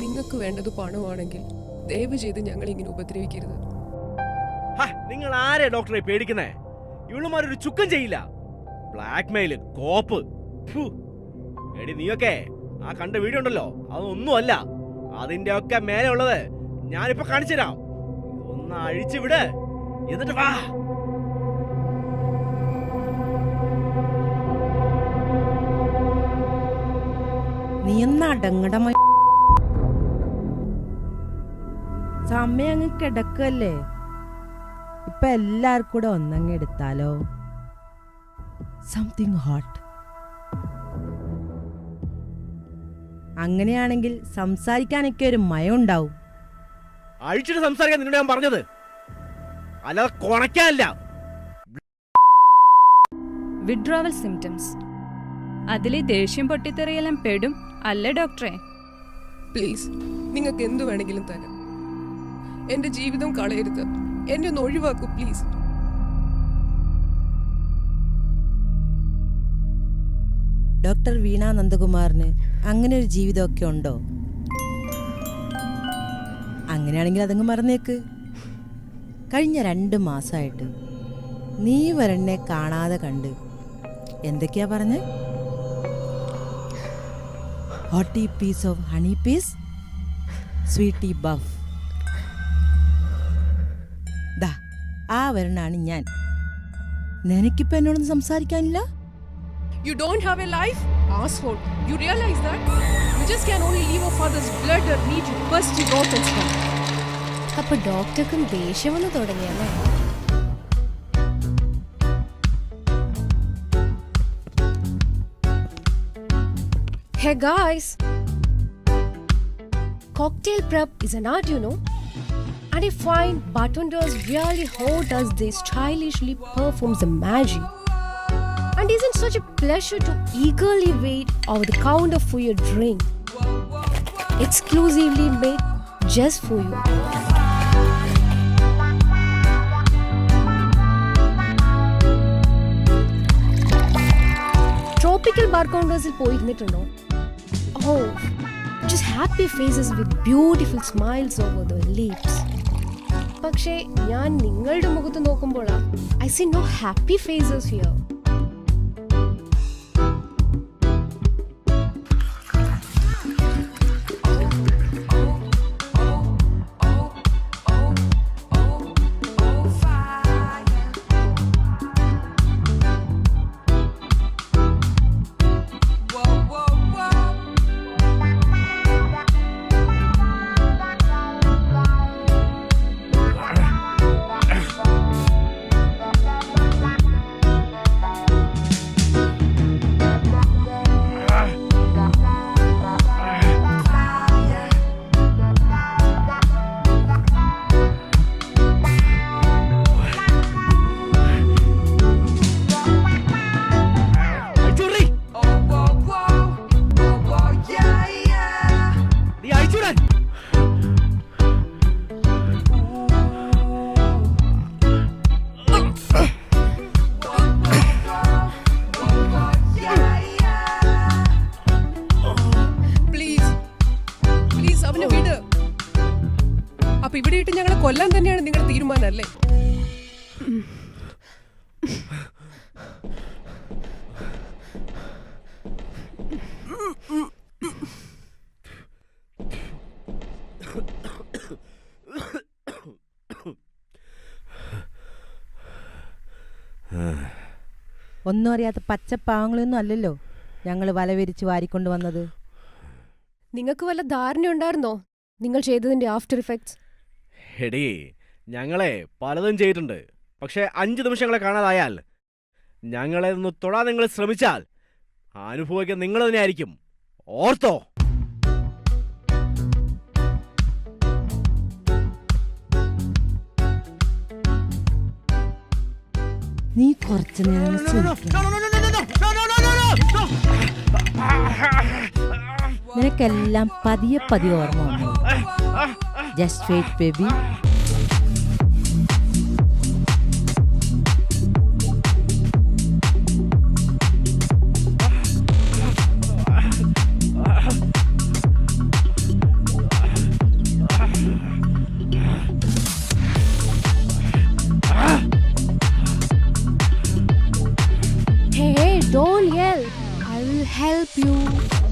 നിങ്ങൾക്ക് വേണ്ടത് പണമാണെങ്കിൽ ദയവ് ചെയ്ത് ഞങ്ങൾ ഇങ്ങനെ ഉപദ്രവിക്കരുത്. ഹ, നിങ്ങൾ ആരെ ഡോക്ടറെ പേടിക്കുന്നേ? ഇവളുമാരൊരു ചുക്കം ചെയ്യില്ല. ബ്ലാക്ക് മെയിൽ കോപ്പ് എടി നീയൊക്കെ ആ കണ്ട വീഡിയോ ഉണ്ടല്ലോ. അതൊന്നുമല്ല. അതിന്റെ ഒക്കെ മേലെ ഉള്ളത് ഞാനിപ്പോ കാണിച്ചുതരാം. ഒന്ന് അഴിച്ചു വിട്. എന്നിട്ട് വാ. നീ എന്നാ അടങ്ങട സമയം അങ്ങ് കിടക്കല്ലേ? ഇപ്പൊ എല്ലാവർക്കും കൂടെ ഒന്നങ്ങ് എടുത്താലോ? സംതിങ് ഹോട്ട് അങ്ങനെയാണെങ്കിൽ സംസാരിക്കാനൊക്കെ ഒരു മയം ഉണ്ടാവും. അഴിച്ചിട്ട് സംസാരിക്കാൻ നിന്നോട് ഞാൻ പറഞ്ഞത്. അല്ലാതെ കൊണക്കാനല്ല വിഡ്രോവൽ സിംറ്റംസ് അതിലെ ദേഷ്യം പൊട്ടിത്തെറിയെല്ലാം പെടും. അല്ലേ ഡോക്ടറെ പ്ലീസ് നിങ്ങൾക്ക് എന്തു വേണമെങ്കിലും തരാം. എന്റെ ജീവിതം കളയരുത്. എന്നെ ഒന്ന് ഒഴിവാക്കൂ പ്ലീസ് ഡോക്ടർ വീണ നന്ദകുമാറിന് അങ്ങനെ ഒരു ജീവിതമൊക്കെ ഉണ്ടോ? അങ്ങനെയാണെങ്കിൽ അതങ്ങ് മറന്നേക്ക്. കഴിഞ്ഞ രണ്ട് മാസമായിട്ട് നീ വരണ്ണെ കാണാതെ കണ്ട് എന്തൊക്കെയാ പറഞ്ഞ്? Hottie piece of honey piece sweetie buff ആ വരണാണ് ഞാൻ നിനക്കിപ്പോ എന്നോടൊന്നും സംസാരിക്കാനില്ല You don't have a life? Asshole. You realize that? You just can only leave a father's blood or need to bust you out and stuff. അപ്പൊ ഡോക്ടർക്കും ദേഷ്യം വന്ന് തുടങ്ങിയല്ലേ Hey guys! Cocktail prep is an art, you know. And I find bartenders really how does they stylishly performs the magic. And isn't such a pleasure to eagerly wait over the counter for your drink. Exclusively made just for you. Tropical bar കൗണ്ടേഴ്സിൽ പോയിരുന്നിട്ടുണ്ടോ oh just happy faces with beautiful smiles over the lips പക്ഷേ ഞാൻ നിങ്ങളുടെ മുഖത്ത് നോക്കുമ്പോഴാ I see no happy faces here അല്ലേ ഒന്നും അറിയാത്ത പച്ചപ്പാവങ്ങളൊന്നും അല്ലല്ലോ ഞങ്ങൾ വല വലവിരിച്ച് വാരിക്കൊണ്ട് വന്നത്. നിങ്ങൾക്ക് വല്ല ധാരണ ഉണ്ടായിരുന്നോ നിങ്ങൾ ചെയ്തതിന്റെ ആഫ്റ്റർ ഇഫക്ട്സ്. എടീ ഞങ്ങളെ പലതും ചെയ്തിട്ടുണ്ട് പക്ഷെ അഞ്ച് നിമിഷങ്ങളെ കാണാതായാൽ ഞങ്ങളെ ഒന്ന് തൊടാൻ നിങ്ങൾ ശ്രമിച്ചാൽ അനുഭവിക്കാൻ നിങ്ങൾ തന്നെ ആയിരിക്കും ഓർത്തോ നീ കുറച്ചു നേരം. നിനക്കെല്ലാം പതിയെ പതിയെ ഓർമ്മ വന്നു just wait baby help you.